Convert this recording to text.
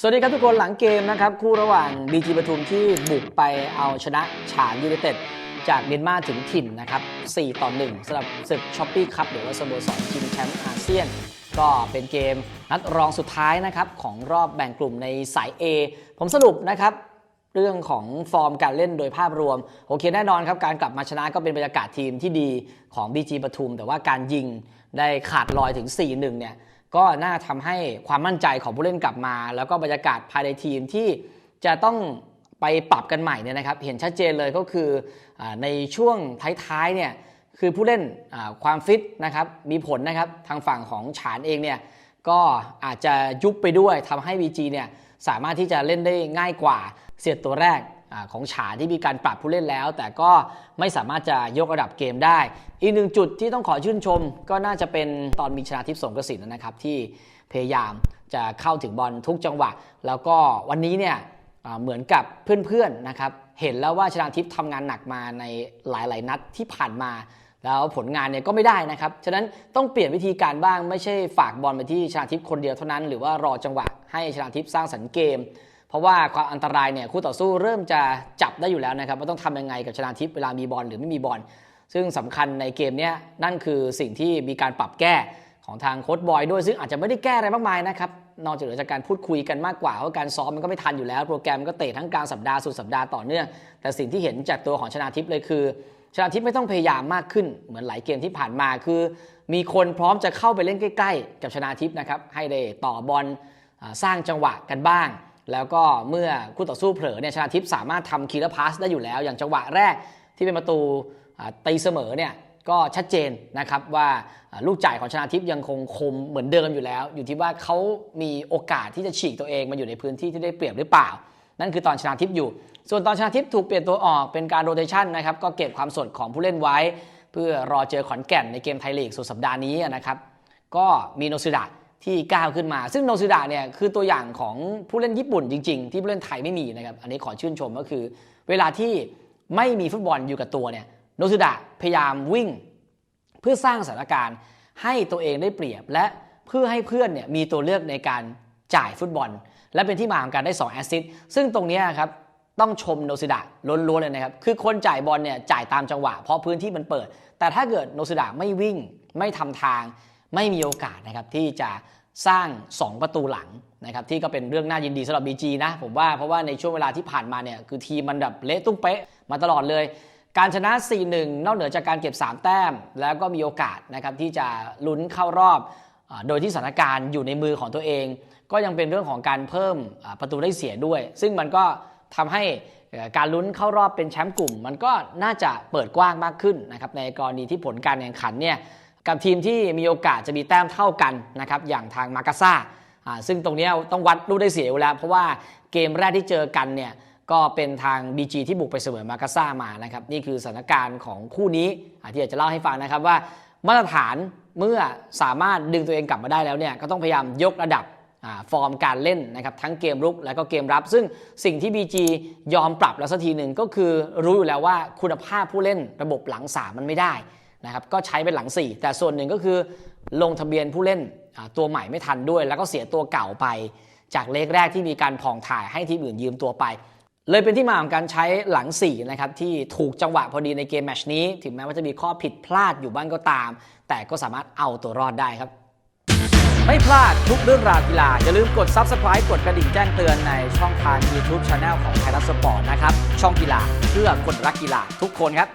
สวัสดีครับทุกคนหลังเกมนะครับ คู่ระหว่าง BG ปทุมที่บุกไปเอาชนะฉานยูไนเต็ดจากเมียนมาถึงถิ่นนะครับ 4 ต่อ 1สำหรับศึกช้อปปี้คัพหรือว่าสโมสรชิงแชมป์อาเซียน ก็เป็นเกมนัดรองสุดท้ายนะครับ ของรอบแบ่งกลุ่มในสาย A ผมสรุปนะครับเรื่องของฟอร์มการเล่นโดยภาพรวม โอเคแน่นอนครับ การกลับมาชนะก็เป็นบรรยากาศทีมที่ดีของ BG ปทุม แต่ว่าการยิงได้ขาดลอยถึง 4-1 เนี่ย ก็น่าทำให้ความมั่นใจของผู้เล่นกลับมา แล้วก็บรรยากาศภายในทีมที่จะต้องไปปรับกันใหม่เนี่ยนะครับ เห็นชัดเจนเลยก็คืออในช่วงท้ายๆเนี่ยคือผู้เล่นความฟิตนะครับมีผลนะครับทางฝั่งของฉานเองเนี่ยก็อาจจะยุบไปด้วยทำให้ BG เนี่ยสามารถที่จะเล่นได้ง่ายกว่าเสียดตัวแรก ของฉาที่มีการปรับผู้เล่นแล้ว แต่ก็ไม่สามารถจะยกระดับเกมได้ อีกหนึ่งจุดที่ต้องขอชื่นชม ก็น่าจะเป็นตอนมีชนาทิพย์สงกระสินนะครับที่พยายามจะเข้าถึงบอลทุกจังหวะ แล้วก็วันนี้เนี่ยเหมือนกับเพื่อนๆนะครับเห็นแล้วว่าชนาทิพย์ทำงานหนักมาในหลายๆ นัดที่ผ่านมา แล้วผลงานเนี่ยก็ไม่ได้นะครับ ฉะนั้นต้องเปลี่ยนวิธีการบ้างไม่ใช่ฝากบอลไปที่ชนาทิพย์คนเดียวเท่านั้น หรือว่ารอจังหวะให้ชนาทิพย์สร้างสรรค์เกม เพราะว่าความอันตรายเนี่ยคู่ต่อสู้เริ่มจะจับได้อยู่แล้วนะครับว่าต้องทำยังไงกับชนาทิพย์เวลามีบอลหรือไม่มีบอลซึ่งสำคัญในเกมนี้นั่นคือสิ่งที่มีการปรับแก้ของทางโค้ชบอยด้วยซึ่งอาจจะไม่ได้แก้อะไรมากมายนะครับนอกจากเหลือจากการพูดคุยกันมากกว่าเพราะการซ้อมมันก็ไม่ทันอยู่แล้ว โปรแกรมก็เตะทั้งกลางสัปดาห์สุดสัปดาห์ต่อเนื่องแต่สิ่งที่เห็นจากตัวของชนาทิพย์เลยคือ ชนาทิพย์ไม่ต้องพยายามมากขึ้นเหมือนหลายเกมที่ผ่านมาคือ มีคนพร้อมจะเข้าไปเล่นใกล้ ๆ กับชนาทิพย์นะครับให้ได้ต่อบอลสร้างจังหวะกันบ้าง แล้วก็เมื่อคู่ต่อสู้เผลอเนี่ยชนาทิพย์สามารถทำคีร์พาสได้อยู่แล้ว อย่างจังหวะแรกที่เป็นประตูตีเสมอเนี่ยก็ชัดเจนนะครับว่าลูกจ่ายของชนาทิพย์ยังคงคมเหมือนเดิมอยู่แล้ว อยู่ที่ว่าเขามีโอกาสที่จะฉีกตัวเองมาอยู่ในพื้นที่ที่ได้เปรียบหรือเปล่า นั่นคือตอนชนาทิพย์อยู่ ส่วนตอนชนาทิพย์ถูกเปลี่ยนตัวออกเป็นการโรเตชันนะครับก็เก็บความสดของผู้เล่นไว้ เพื่อรอเจอขอนแก่นในเกมไทยลีกสุดสัปดาห์นี้นะครับก็มีโนซึดะ ที่ก้าวขึ้นมา ซึ่งโนซึดะเนี่ยคือตัวอย่างของผู้เล่นญี่ปุ่นจริง ๆ ที่ผู้เล่นไทยไม่มีนะครับ อันนี้ขอชื่นชมก็คือ เวลาที่ไม่มีฟุตบอลอยู่กับตัวเนี่ยโนซึดะพยายามวิ่ง เพื่อสร้างสถานการณ์ให้ตัวเองได้เปรียบ และเพื่อให้เพื่อนเนี่ยมีตัวเลือกในการจ่ายฟุตบอล และเป็นที่มาของการได้2แอสซิสต์ซึ่งตรงนี้ครับต้องชมโนซิดะล้วนๆเลยนะครับ คือคนจ่ายบอลเนี่ยจ่ายตามจังหวะ เพราะพื้นที่มันเปิด แต่ถ้าเกิดโนซิดะไม่วิ่งไม่ทำทาง ไม่มีโอกาสนะครับที่จะสร้าง 2 ประตูหลังนะครับที่ก็เป็นเรื่องน่ายินดีสำหรับ BG นะผมว่าเพราะว่าในช่วงเวลาที่ผ่านมาเนี่ยคือทีมมันแบบเละตุ้มเป๊ะมาตลอดเลย การชนะ 4-1 นอกเหนือจากการเก็บ 3 แต้ม แล้วก็มีโอกาสนะครับที่จะลุ้นเข้ารอบ โดยที่สถานการณ์อยู่ในมือของตัวเอง ก็ยังเป็นเรื่องของการเพิ่มประตูได้เสียด้วย ซึ่งมันก็ทำให้การลุ้นเข้ารอบเป็นแชมป์กลุ่ม มันก็น่าจะเปิดกว้างมากขึ้นนะครับในกรณีที่ผลการแข่งขันเนี่ย กับทีมที่มีโอกาสจะมีแต้มเท่ากันนะครับอย่างทางมากาซ่าซึ่งตรงนี้ต้องวัดลูกได้เสียอยู่แล้ว เพราะว่าเกมแรกที่เจอกันเนี่ยก็เป็นทาง BG ที่บุกไปเสมอมากาซ่ามานะครับนี่คือสถานการณ์ของคู่นี้ที่อยากจะเล่าให้ฟังนะครับว่ามาตรฐานเมื่อสามารถดึงตัวเองกลับมาได้แล้วเนี่ยก็ต้องพยายามยกระดับฟอร์มการเล่นนะครับทั้งเกมรุกและก็เกมรับ ซึ่งสิ่งที่ BG ยอมปรับแล้วสักทีหนึ่งก็คือรู้อยู่แล้วว่าคุณภาพผู้เล่นระบบหลัง3มันไม่ได้ นะครับก็ใช้เป็นหลัง 4 แต่ส่วนหนึ่งก็คือลงทะเบียนผู้เล่นตัวใหม่ไม่ทันด้วย แล้วก็เสียตัวเก่าไป จากเลขแรกที่มีการผ่องถ่ายให้ทีมอื่นยืมตัวไป เลยเป็นที่มาของการใช้หลัง4นะครับที่ถูกจังหวะพอดีในเกมแมชนี้ ถึงแม้ว่าจะมีข้อผิดพลาดอยู่บ้างก็ตาม แต่ก็สามารถเอาตัวรอดได้ครับ ไม่พลาดทุกเรื่องราวกีฬาอย่าลืมกด Subscribe กดกระดิ่งแจ้งเตือนในช่องทาง YouTube Channel ของไทยรัฐสปอร์ตนะครับช่องกีฬาเพื่อคนรักกีฬาทุกคนครับ